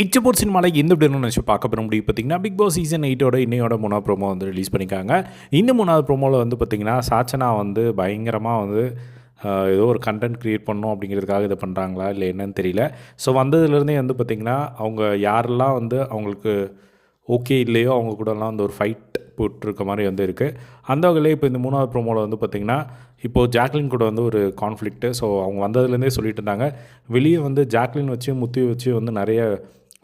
இச்சபோர் சினிமாவில் எந்த விடணும்னு நினச்சி பார்க்க போகிற முடியும் பார்த்தீங்கன்னா பிக் பாஸ் சீசன் எயிட்டோட இன்னையோட மூணாவது ப்ரோமோ வந்து ரிலீஸ் பண்ணியிருக்காங்க. இந்த மூணாவது ப்ரோமோவில் வந்து பார்த்திங்கன்னா சாச்சனா வந்து பயங்கரமாக வந்து ஏதோ ஒரு கண்டென்ட் க்ரியேட் பண்ணணும் அப்படிங்கிறதுக்காக இதை பண்ணுறாங்களா இல்லை என்னன்னு தெரியல. ஸோ வந்ததுலேருந்தே வந்து பார்த்திங்கன்னா அவங்க யாரெல்லாம் வந்து அவங்களுக்கு ஓகே இல்லையோ அவங்க கூடலாம் வந்து ஒரு ஃபைட் போட்டிருக்க மாதிரி வந்து இருக்குது அந்த வகையில் இப்போ இந்த மூணாவது ப்ரோமோவில் வந்து பார்த்திங்கன்னா இப்போது ஜாக்லின் கூட வந்து ஒரு கான்ஃப்ளிக்ட்டு ஸோ அவங்க வந்ததுலேருந்தே சொல்லிட்டு இருந்தாங்க. வெளியே வந்து ஜாக்லின் வச்சு முத்தி வச்சு வந்து நிறைய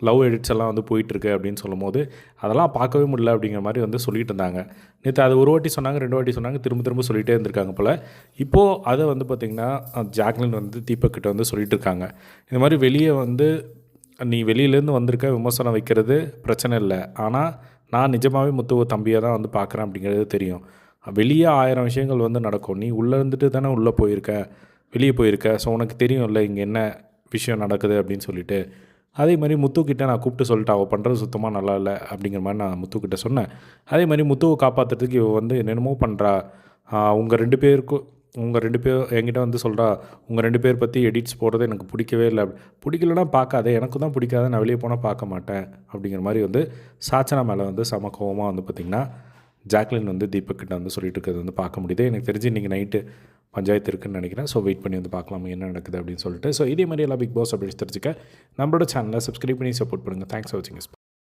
லவ் எடிட்ஸ் எல்லாம் வந்து போயிட்டுருக்கு அப்படின்னு சொல்லும்போது அதெல்லாம் பார்க்கவே முடியல அப்படிங்கிற மாதிரி வந்து சொல்லிட்டு இருந்தாங்க. நேற்று அது ஒரு வாட்டி சொன்னாங்க ரெண்டு வாட்டி சொன்னாங்க திரும்ப திரும்ப சொல்லிகிட்டே இருந்திருக்காங்க போல். இப்போது அதை வந்து பார்த்திங்கன்னா ஜாக்லின் வந்து தீபக்கிட்ட வந்து சொல்லிட்டு இருக்காங்க. இந்த மாதிரி வெளியே வந்து நீ வெளியிலேருந்து வந்திருக்க விமர்சனம் வைக்கிறது பிரச்சனை இல்லை. ஆனால் நான் நிஜமாகவே முத்துவ தம்பியை தான் வந்து பார்க்குறேன் அப்படிங்கிறது தெரியும். வெளியே ஆயிரம் விஷயங்கள் வந்து நடக்கும். நீ உள்ளே இருந்துட்டு தானே உள்ளே போயிருக்க வெளியே போயிருக்க. ஸோ உனக்கு தெரியும்ல இங்கே என்ன விஷயம் நடக்குது அப்படின்னு சொல்லிட்டு. அதே மாதிரி முத்துக்கிட்ட நான் கூப்பிட்டு சொல்லிட்டு அவள் பண்ணுறது சுத்தமாக நல்லா இல்லை அப்படிங்கிற மாதிரி நான் முத்துக்கிட்ட சொன்னேன். அதே மாதிரி முத்துவை காப்பாற்றுறதுக்கு இவ வந்து என்னென்னமோ பண்ணுறா உங்கள் ரெண்டு பேருக்கும் உங்கள் ரெண்டு பேர் என்கிட்ட வந்து சொல்கிறா உங்கள் ரெண்டு பேர் பற்றி எடிட்ஸ் போடுறது எனக்கு பிடிக்கவே இல்லை. பிடிக்கலனா பார்க்காதே எனக்கு தான் பிடிக்காத நான் வெளியே போனால் பார்க்க மாட்டேன் அப்படிங்கிற மாதிரி வந்து சாச்சனா மேலே வந்து சம வந்து பார்த்திங்கன்னா ஜாக்லின் வந்து தீபக் கிட்ட வந்து சொல்லிட்டு இருக்கிறது வந்து பார்க்க முடியுது. எனக்கு தெரிஞ்சு இன்றைக்கி நைட்டு பஞ்சாயத்து இருக்குன்னு நினைக்கிறேன். ஸோ வெயிட் பண்ணி வந்து பார்க்கலாம் என்ன நடக்குது அப்படின்னு சொல்லிட்டு. ஸோ இதே மாதிரி எல்லாம் பிக் பாஸ் அப்படின்னு தெரிஞ்சுக்க நம்மளோட சேனலை சப்ஸ்கிரைப் பண்ணி சப்போர்ட் பண்ணுங்கள் தேங்க்ஸ் ஃபார் வாட்சிங்